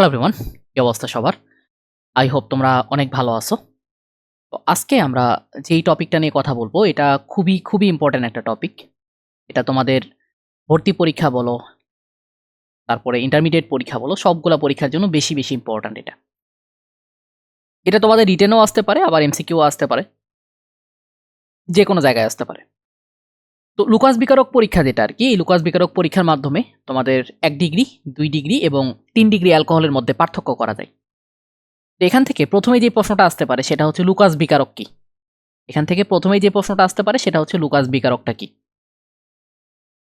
Hello everyone কি অবস্থা সবার? আই হোপ তোমরা অনেক ভালো আছো। তো আজকে আমরা যেই টপিকটা নিয়ে কথা বলব, এটা খুবই খুবই ইম্পর্ট্যান্ট একটা টপিক এটা তোমাদের ভর্তি পরীক্ষা বলো, তারপরে ইন্টারমিডিয়েট পরীক্ষা বলো, সবগুলা পরীক্ষার জন্য বেশি বেশি ইম্পর্ট্যান্ট এটা। এটা তোমাদের রিটেনও আসতে পারে, আবার এমসিকিউ আসতে পারে। যে কোনো জায়গায় আসতে পারে। তো লুকাস বিকারক পরীক্ষা যেটা আর কি এই লুকাস বিকারক পরীক্ষার মাধ্যমে তোমাদের এক ডিগ্রি, দুই ডিগ্রি এবং তিন ডিগ্রি অ্যালকোহলের মধ্যে পার্থক্য করা যায়। তো এখান থেকে প্রথমে যে প্রশ্নটা আসতে পারে সেটা হচ্ছে লুকাস বিকারক কি? এখান থেকে প্রথমে যে প্রশ্নটা আসতে পারে সেটা হচ্ছে লুকাস বিকারকটা কি?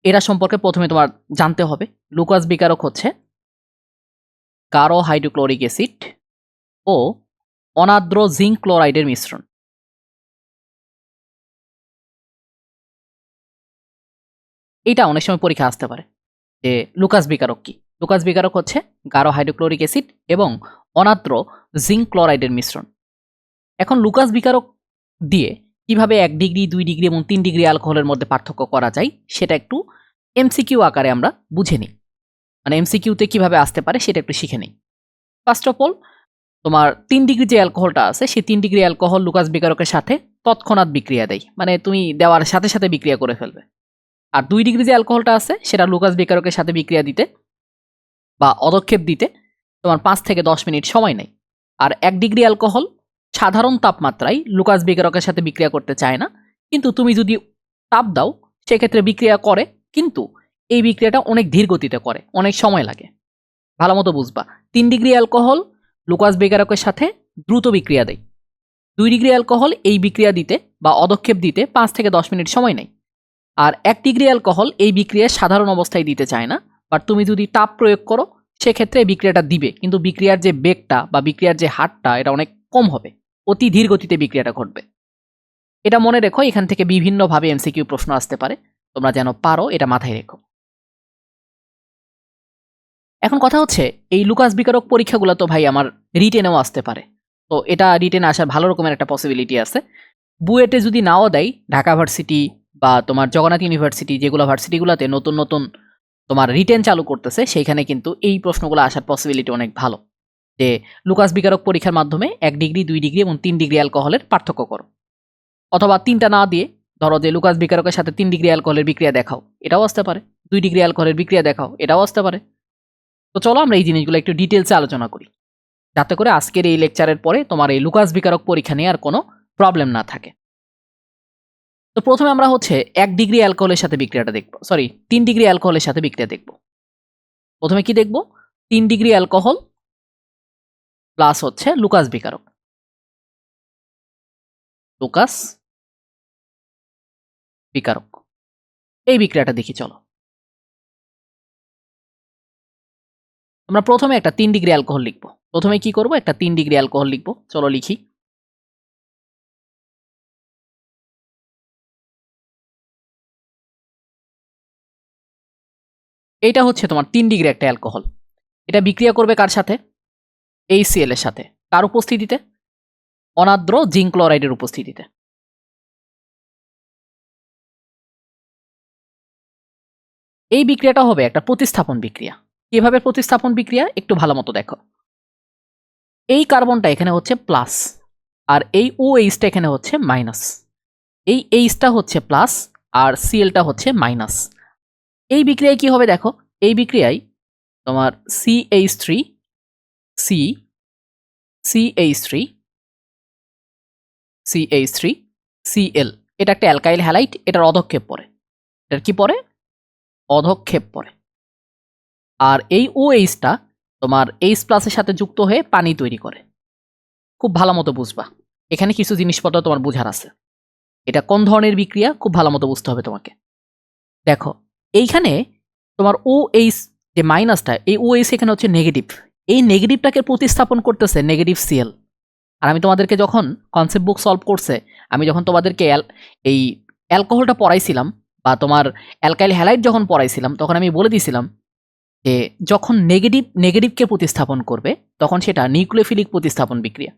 এরা সম্পর্কে প্রথমে তোমার জানতে হবে। লুকাস বিকারক হচ্ছে কারও হাইড্রোক্লোরিক অ্যাসিড ও অনাদ্র জিঙ্ক ক্লোরাইডের মিশ্রণ। এটা অনেক সময় পরীক্ষা আসতে পারে যে লুকাস বিকারক কি? লুকাস বিকারক হচ্ছে গাঢ় হাইড্রোক্লোরিক অ্যাসিড এবং অনাত্র জিঙ্ক ক্লোরাইডের মিশ্রণ। এখন লুকাস বিকারক দিয়ে কীভাবে এক ডিগ্রি, দুই ডিগ্রি এবং তিন ডিগ্রি অ্যালকোহলের মধ্যে পার্থক্য করা যায় সেটা একটু এমসিকিউ আকারে আমরা বুঝে নিই। মানে এমসিকিউতে কীভাবে আসতে পারে সেটা একটু শিখে নিই। ফার্স্ট অফ অল তোমার তিন ডিগ্রি যে অ্যালকোহলটা আছে সেই তিন ডিগ্রি অ্যালকোহল লুকাস বিকারকের সাথে তৎক্ষণাৎ বিক্রিয়া দেয়। মানে তুমি দেওয়ার সাথে সাথে বিক্রিয়া করে ফেলবে। আর দুই ডিগ্রি যে অ্যালকোহলটা আছে, সেটা লুকাস বেকারকের সাথে বিক্রিয়া দিতে বা অদক্ষেপ দিতে তোমার পাঁচ থেকে দশ মিনিট সময় নেই আর এক ডিগ্রি অ্যালকোহল সাধারণ তাপমাত্রায় লুকাস বেকারকের সাথে বিক্রিয়া করতে চায় না। কিন্তু তুমি যদি তাপ দাও, সেক্ষেত্রে বিক্রিয়া করে, কিন্তু এই বিক্রিয়াটা অনেক ধীর গতিতে করে, অনেক সময় লাগে। ভালো মতো বুঝবা। তিন ডিগ্রি অ্যালকোহল লুকাস বেকারকের সাথে দ্রুত বিক্রিয়া দেয়। দুই ডিগ্রি অ্যালকোহল এই বিক্রিয়া দিতে বা অদক্ষেপ দিতে পাঁচ থেকে দশ মিনিট সময় নেই আর এক ডিগ্রি অ্যালকোহল এই বিক্রিয়া সাধারণ অবস্থায় দিতে চায় না। বাট তুমি যদি তাপ প্রয়োগ করো, সেক্ষেত্রে এই বিক্রিয়াটা দিবে। কিন্তু বিক্রিয়ার যে বেগটা বা বিক্রিয়ার যে হারটা, এটা অনেক কম হবে। অতি ধীর গতিতে বিক্রিয়াটা ঘটবে। এটা মনে রেখো, এখান থেকে বিভিন্নভাবে এমসিকিউ প্রশ্ন আসতে পারে। তোমরা যেন পারো, এটা মাথায় রেখো। এখন কথা হচ্ছে, এই লুকাস বিকারক পরীক্ষাগুলো তো ভাই আমার রিটেনেও আসতে পারে। তো এটা রিটেনে আসার ভালো রকমের একটা পসিবিলিটি আছে। বুয়েটে যদি নাও দেয়, ঢাকা ভার্সিটি বা তোমার জগন্নাথ ইউনিভার্সিটি যেগুলো ভার্সিটিগুলোতে নতুন নতুন তোমার রিটেন চালু করতেছে সেইখানে কিন্তু এই প্রশ্নগুলো আসার পসিবিলিটি অনেক ভালো। যে লুকাস বিকারক পরীক্ষার মাধ্যমে এক ডিগ্রি দুই ডিগ্রি এবং তিন ডিগ্রি অ্যালকোহলের পার্থক্য করো। অথবা তিনটা না দিয়ে ধরো যে লুকাস বিকারকের সাথে তিন ডিগ্রি অ্যালকোহলের বিক্রিয়া দেখাও, এটাও আসতে পারে। দুই ডিগ্রি অ্যালকোহলের বিক্রিয়া দেখাও, এটাও আসতে পারে। তো চলো আমরা এই জিনিসগুলো একটু ডিটেলসে আলোচনা করি। যাতে করে আজকের এই লেকচারের পরে তোমার এই লুকাস বিকারক পরীক্ষা নিয়ে আর কোনো প্রবলেম না থাকে। তো প্রথমে আমরা হচ্ছে এক ডিগ্রি অ্যালকোহলের সাথে বিক্রিয়াটা দেখব। সরি তিন ডিগ্রি অ্যালকোহলের সাথে বিক্রিয়া দেখব। প্রথমে কি দেখব? তিন ডিগ্রি অ্যালকোহল প্লাস হচ্ছে লুকাস বিকারক। লুকাস বিকারক। এই বিক্রিয়াটা দেখি, চলো। আমরা প্রথমে একটা তিন ডিগ্রি অ্যালকোহল লিখব। প্রথমে কি করব? একটা তিন ডিগ্রি অ্যালকোহল লিখব। চলো লিখি। এইটা হচ্ছে তোমার তিন ডিগ্রি একটা অ্যালকোহল। এটা বিক্রিয়া করবে কার সাথে? এই সিএল এর সাথে। কার উপস্থিতিতে? অনাদ্র জিঙ্ক ক্লোরাইডের উপস্থিতিতে। এই বিক্রিয়াটা হবে একটা প্রতিস্থাপন বিক্রিয়া। কীভাবে প্রতিস্থাপন বিক্রিয়া? একটু ভালো মতো দেখো। এই কার্বনটা এখানে হচ্ছে প্লাস, আর এই ও এইচটা এখানে হচ্ছে মাইনাস। এই এইচটা হচ্ছে প্লাস, আর সিএলটা হচ্ছে মাইনাস। এই বিক্রিয়ায় কি হবে দেখো? এই বিক্রিয়ায় তোমার C H three C C H three C H three C L এটা একটা অ্যালকাইল হ্যালাইট, এটার অধক্ষেপ পড়ে। এটার কি পড়ে? অধক্ষেপ পড়ে। আর এই ও এইচটা তোমার এইচ প্লাসের সাথে যুক্ত হয়ে পানি তৈরি করে। খুব ভালো মতো বুঝবা। এখানে কিছু জিনিসপত্র তোমার বুঝার আছে। এটা কোন ধরনের বিক্রিয়া? খুব ভালো মতো বুঝতে হবে তোমাকে। দেখো এইখানে তোমার ও এইচ, যে মাইনাসটা এই ও এইচ এখানে হচ্ছে নেগেটিভ এই নেগেটিভটাকে প্রতিস্থাপন করতেছে নেগেটিভ সিএল আর আমি তোমাদেরকে যখন কনসেপ্ট বুক সলভ করছে, আমি যখন তোমাদেরকে এই অ্যালকোহলটা পড়াইছিলাম বা তোমার অ্যালকাইল হ্যালাইট যখন পড়াইছিলাম, তখন আমি বলে দিয়েছিলাম যে যখন নেগেটিভ নেগেটিভকে প্রতিস্থাপন করবে, তখন সেটা নিউক্লিওফিলিক প্রতিস্থাপন বিক্রিয়া।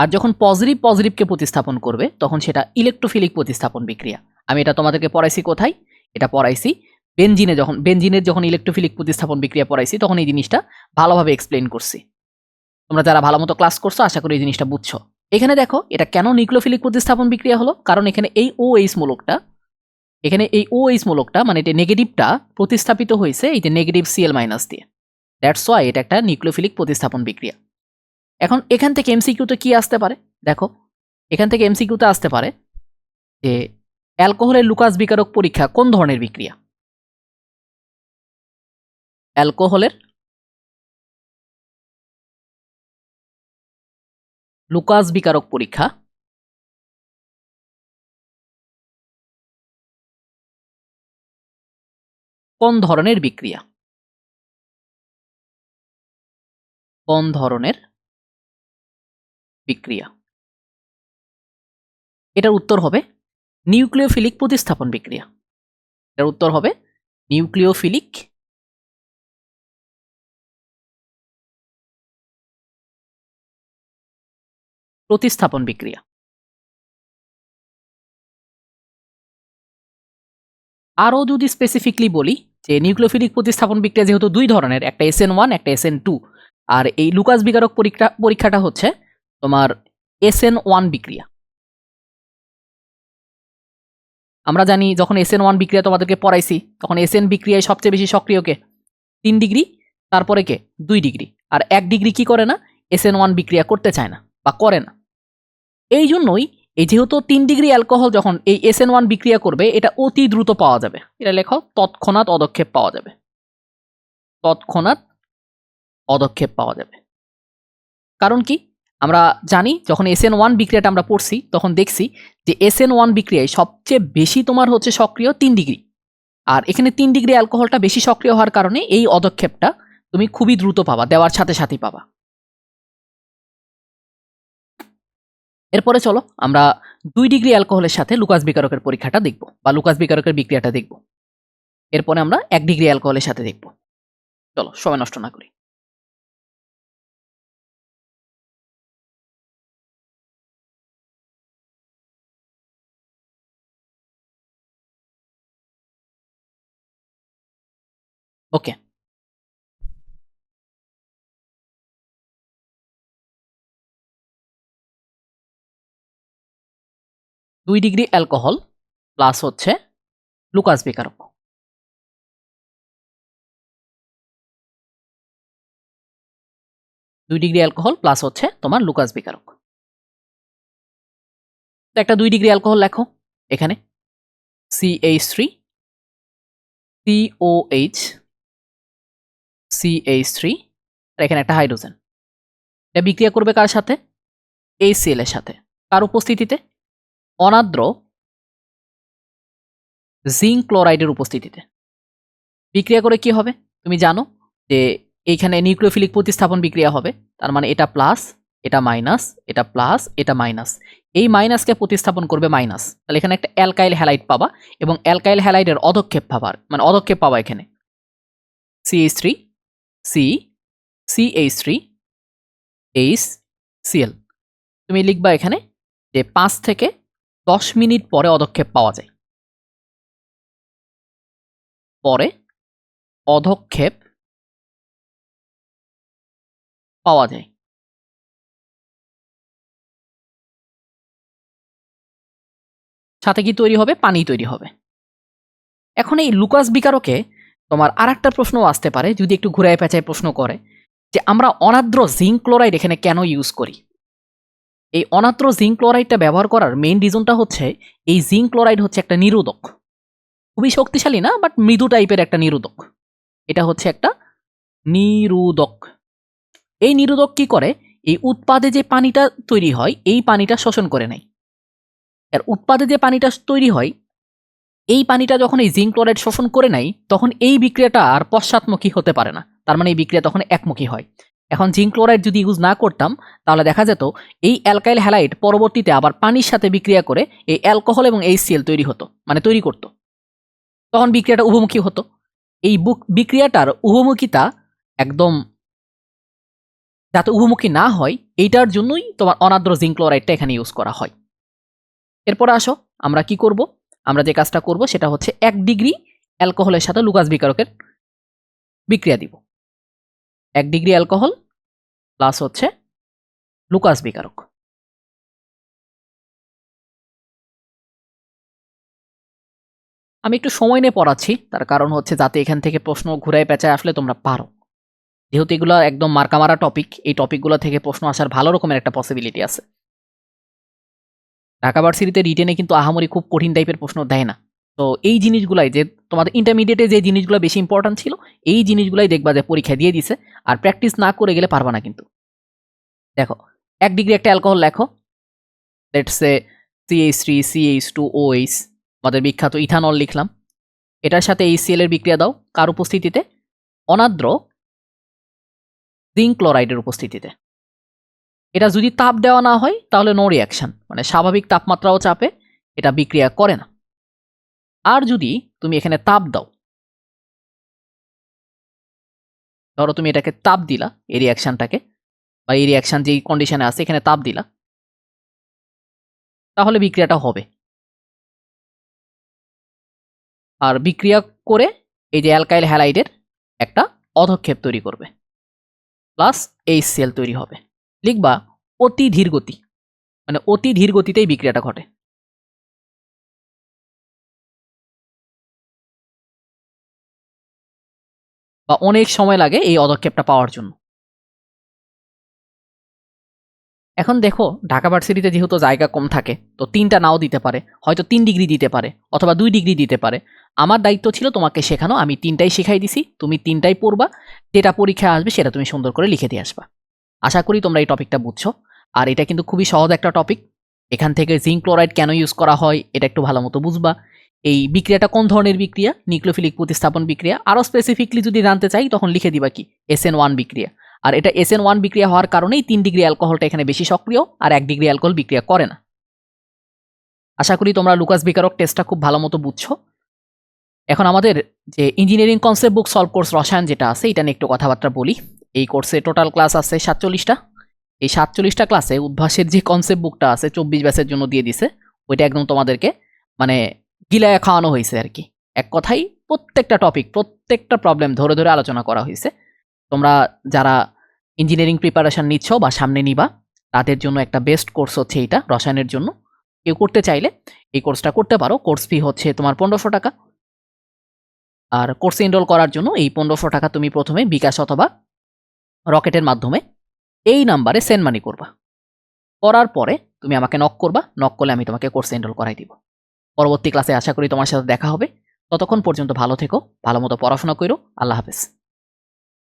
আর যখন পজিটিভ পজিটিভকে প্রতিস্থাপন করবে, তখন সেটা ইলেকট্রোফিলিক প্রতিস্থাপন বিক্রিয়া। আমি এটা তোমাদেরকে পড়াইছি কোথায়? এটা পড়াইছি। বেনজিনে যখন, বেনজিনের যখন ইলেকট্রোফিলিক প্রতিস্থাপন বিক্রিয়া পড়াইছি, তখন এই জিনিসটা ভালোভাবে এক্সপ্লেন করছি। তোমরা যারা ভালো মতো ক্লাস করছ, আশা করি এই জিনিসটা বুঝছ। এখানে দেখো, এটা কেন নিউক্লোফিলিক প্রতিস্থাপন বিক্রিয়া হলো? কারণ এখানে এই ও এইচ মূলকটা, এখানে এই ও এইচ মূলকটা মানে এটা নেগেটিভটা প্রতিস্থাপিত হয়েছে এই যে নেগেটিভ সিএল মাইনাস দিয়ে। দ্যাটস ওয়াই এটা একটা নিউক্লোফিলিক প্রতিস্থাপন বিক্রিয়া। এখন এখান থেকে এমসিকিউতে কি আসতে পারে? দেখো, এখান থেকে এমসিকিউতে আসতে পারে যে অ্যালকোহলের লুকাস বিকারক পরীক্ষা কোন ধরনের বিক্রিয়া? অ্যালকোহলের লুকাস বিকারক পরীক্ষা কোন ধরনের বিক্রিয়া? কোন ধরনের বিক্রিয়া? এটার উত্তর হবে নিউক্লিওফিলিক প্রতিস্থাপন বিক্রিয়া। এটার উত্তর হবে নিউক্লিওফিলিক প্রতিস্থাপন বিক্রিয়া। আরও যদি স্পেসিফিকলি বলি যে নিউক্লিওফিলিক প্রতিস্থাপন বিক্রিয়া যেহেতু দুই ধরনের, একটা এস ওয়ান একটা এস টু আর এই লুকাস বিকারক পরীক্ষা, পরীক্ষাটা হচ্ছে তোমার এস ওয়ান বিক্রিয়া। আমরা জানি যখন এস এন ওয়ান বিক্রিয়া তোমাদেরকে পড়াইছি, তখন এস এন বিক্রিয়ায় সবচেয়ে বেশি সক্রিয়কে তিন ডিগ্রি, তারপরে কে? দুই ডিগ্রি। আর এক ডিগ্রি কি করে না? এস এন ওয়ান বিক্রিয়া করতে চায় না বা করে না। এই জন্যই এই যেহেতু তিন ডিগ্রি অ্যালকোহল যখন এই এস এন ওয়ান বিক্রিয়া করবে, এটা অতি দ্রুত পাওয়া যাবে। এটা লেখো, তৎক্ষণাৎ পদক্ষেপ পাওয়া যাবে। তৎক্ষণাৎ পদক্ষেপ পাওয়া যাবে। কারণ কি? আমরা জানি যখন এস এন ওয়ান বিক্রিয়াটা আমরা পড়ছি, তখন দেখছি যে এস এন ওয়ান বিক্রিয়ায় সবচেয়ে বেশি তোমার হচ্ছে সক্রিয় তিন ডিগ্রি। আর এখানে তিন ডিগ্রি অ্যালকোহলটা বেশি সক্রিয় হওয়ার কারণে এই অদক্ষেপটা তুমি খুবই দ্রুত পাবা, দেওয়ার সাথে সাথেই পাবা। এরপরে চলো, আমরা দুই ডিগ্রি অ্যালকোহলের সাথে লুকাস বিকারকের পরীক্ষাটা দেখব, বা লুকাস বিকারকের বিক্রিয়াটা দেখব। এরপরে আমরা এক ডিগ্রি অ্যালকোহলের সাথে দেখব। চলো, সময় নষ্ট না করি। ওকে দুই ডিগ্রি অ্যালকোহল প্লাস হচ্ছে লুকাস বিকারক। দুই ডিগ্রি অ্যালকোহল প্লাস হচ্ছে তোমার লুকাস বিকারক। তো একটা দুই ডিগ্রি অ্যালকোহল লেখো এখানে। C H three C O H C H three আর এখানে একটা হাইড্রোজেন এটা বিক্রিয়া করবে কার সাথে? এই সিএল এর সাথে। কার উপস্থিতিতে? অনাদ্র জিঙ্ক ক্লোরাইডের উপস্থিতিতে। বিক্রিয়া করে কি হবে? তুমি জানো যে এইখানে নিউক্লিওফিলিক প্রতিস্থাপন বিক্রিয়া হবে। তার মানে এটা প্লাস এটা মাইনাস এটা প্লাস এটা মাইনাস এই মাইনাসকে প্রতিস্থাপন করবে মাইনাস তাহলে এখানে একটা অ্যালকাইল হ্যালাইড পাবা এবং অ্যালকাইল হ্যালাইডের অধক্ষেপ পাবার মানে অধক্ষেপ পাবা এখানে। C H three C C H three H C L তুমি লিখবা এখানে যে পাঁচ থেকে দশ মিনিট পরে অধক্ষেপ পাওয়া যায়। পরে অধক্ষেপ পাওয়া যায়। সাথে কি তৈরি হবে? পানি তৈরি হবে। এখন এই লুকাস বিকারকে তোমার আর একটা প্রশ্নও আসতে পারে, যদি একটু ঘুরায় পেঁচায় প্রশ্ন করে, যে আমরা অনাদ্র জিঙ্ক ক্লোরাইড এখানে কেন ইউজ করি? এই অনাত্র জিঙ্ক ক্লোরাইডটা ব্যবহার করার মেইন রিজনটা হচ্ছে, এই জিঙ্ক ক্লোরাইড হচ্ছে একটা নিরোধক। খুবই শক্তিশালী না বাট মৃদু টাইপের একটা নিরোধক। এটা হচ্ছে একটা নিরোধক। এই নিরোধক কি করে? এই উৎপাদে যে পানিটা তৈরি হয়, এই পানিটা শোষণ করে নেয়। আর উৎপাদে যে পানিটা তৈরি হয় এই পানিটা যখন এই জিঙ্ক ক্লোরাইড শোষণ করে নেয়, তখন এই বিক্রিয়াটা আর পশ্চাৎমুখী হতে পারে না। তার মানে এই বিক্রিয়া তখন একমুখী হয়। এখন জিঙ্ক ক্লোরাইড যদি ইউজ না করতাম, তাহলে দেখা যেত এই অ্যালকাইল হ্যালাইড পরবর্তীতে আবার পানির সাথে বিক্রিয়া করে এই অ্যালকোহল এবং এই সিএল তৈরি হতো মানে তৈরি করতো। তখন বিক্রিয়াটা উভমুখী হতো। এই বুক, বিক্রিয়াটার উভমুখিতা একদম যাতে উভমুখী না হয়, এইটার জন্যই তোমার অনাদ্র জিঙ্ক ক্লোরাইডটা এখানে ইউজ করা হয়। এরপর আসো, আমরা কি করব? আমরা যে কাজটা করব সেটা হচ্ছে এক ডিগ্রি অ্যালকোহলের সাথে লুকাস বিকারকের বিক্রিয়া দিব। এক ডিগ্রি অ্যালকোহল প্লাস হচ্ছে লুকাস বিকারক। আমি একটু সময় নিয়ে পড়াচ্ছি, তার কারণ হচ্ছে যাতে এখান থেকে প্রশ্ন ঘুরায় পেঁচায় আসলে তোমরা পারো। যেহেতু এগুলো একদম মার্কামারা টপিক এই টপিকগুলো থেকে প্রশ্ন আসার ভালো রকমের একটা পসিবিলিটি আছে। ঢাকা ভার্সিটিতে রিটেনে কিন্তু আহামরি খুব কঠিন টাইপের প্রশ্ন দেয় না। তো এই জিনিসগুলাই যে তোমাদের ইন্টারমিডিয়েটে যে জিনিসগুলো বেশি ইম্পর্ট্যান্ট ছিল, এই জিনিসগুলাই দেখবা যে পরীক্ষা দিয়ে দিছে, আর প্র্যাকটিস না করে গেলে পারবা না কিন্তু। দেখো, এক ডিগ্রি একটা অ্যালকোহল লেখো let's say C H three C H two O H আমাদের বিখ্যাত ইথানল লিখলাম। এটার সাথে এই এর বিক্রিয়া দাও, কার উপস্থিতিতে? অনাদ্র জিঙ্ক ক্লোরাইডের উপস্থিতিতে। এটা যদি তাপ দেওয়া না হয়, তাহলে নো রিয়াকশন মানে স্বাভাবিক তাপমাত্রাও চাপে, এটা বিক্রিয়া করে না। আর যদি তুমি এখানে তাপ দাও, ধরো তুমি এটাকে তাপ দিলা, এই রিয়াকশনটাকে বা এই রিয়াকশন যেই কন্ডিশনে আছে, এখানে তাপ দিলা, তাহলে বিক্রিয়াটা হবে। আর বিক্রিয়া করে এই যে অ্যালকাইল হ্যালাইডের একটা অধক্ষেপ তৈরি করবে, প্লাস এই সেল তৈরি হবে। লিখবা অতি ধীর গতি। মানে অতি ধীর গতিতেই বিক্রিয়াটা ঘটে। বা অনেক সময় লাগে এই অদক্ষেপটা পাওয়ার জন্য। এখন দেখো, ঢাকা ভার্সিটিতে যেহেতু জায়গা কম থাকে, তো তিনটা নাও দিতে পারে। হয়তো তিন ডিগ্রি দিতে পারে, অথবা দুই ডিগ্রি দিতে পারে। আমার দায়িত্ব ছিল তোমাকে শেখানো, আমি তিনটাই শেখাই দিছি, তুমি তিনটাই পড়বা, যেটা পরীক্ষায় আসবে সেটা তুমি সুন্দর করে লিখে দিয়ে আসবা। আশা করি তোমরা এই টপিকটা বুঝছ। আর এটা কিন্তু খুবই সহজ একটা টপিক এখান থেকে জিঙ্ক ক্লোরাইড কেন ইউজ করা হয়, এটা একটু ভালো মতো বুঝবা। এই বিক্রিয়াটা কোন ধরনের বিক্রিয়া? নিউক্লোফিলিক প্রতিস্থাপন বিক্রিয়া। আরও স্পেসিফিকলি যদি জানতে চাই, তখন লিখে দিবা কি? এস এন ওয়ান বিক্রিয়া। আর এটা এস এন ওয়ান বিক্রিয়া হওয়ার কারণেই তিন ডিগ্রি অ্যালকোহলটা এখানে বেশি সক্রিয়, আর এক ডিগ্রি অ্যালকোহল বিক্রিয়া করে না। আশা করি তোমরা লুকাস বিকারক টেস্টটা খুব ভালো মতো বুঝছ। এখন আমাদের যে engineering concept book solve course রসায়ন যেটা আছে, এটা নিয়ে একটু কথাবার্তা বলি। এই কোর্সে টোটাল ক্লাস আছে সাতচল্লিশটা। এই সাতচল্লিশটা ক্লাসে উদ্ভাসের যে কনসেপ্ট বুকটা আছে চব্বিশ ব্যাচের জন্য দিয়ে দিছে, ওইটা একদম তোমাদেরকে মানে গিলায় খাওয়ানো হয়েছে আর কি। এক কথাই প্রত্যেকটা টপিক প্রত্যেকটা প্রবলেম ধরে ধরে আলোচনা করা হয়েছে। তোমরা যারা ইঞ্জিনিয়ারিং প্রিপারেশন নিচ্ছ বা সামনে নিবা, তাদের জন্য একটা বেস্ট কোর্স হচ্ছে এইটা রসায়নের জন্য। কেউ করতে চাইলে এই কোর্সটা করতে পারো। কোর্স ফি হচ্ছে তোমার পনেরোশো টাকা। আর কোর্স এনরোল করার জন্য এই পনেরোশো টাকা তুমি প্রথমে বিকাশ অথবা রকেটের মাধ্যমে এই নাম্বারে সেন্ড মানি করবা। করার পরে তুমি আমাকে নক করবা নক করলে আমি তোমাকে কোর্স এনরোল করাই দিব। পরবর্তী ক্লাসে আশা করি তোমার সাথে দেখা হবে। ততক্ষণ পর্যন্ত ভালো থেকো, ভালো মতো পড়াশোনা করো। আল্লাহ হাফেজ।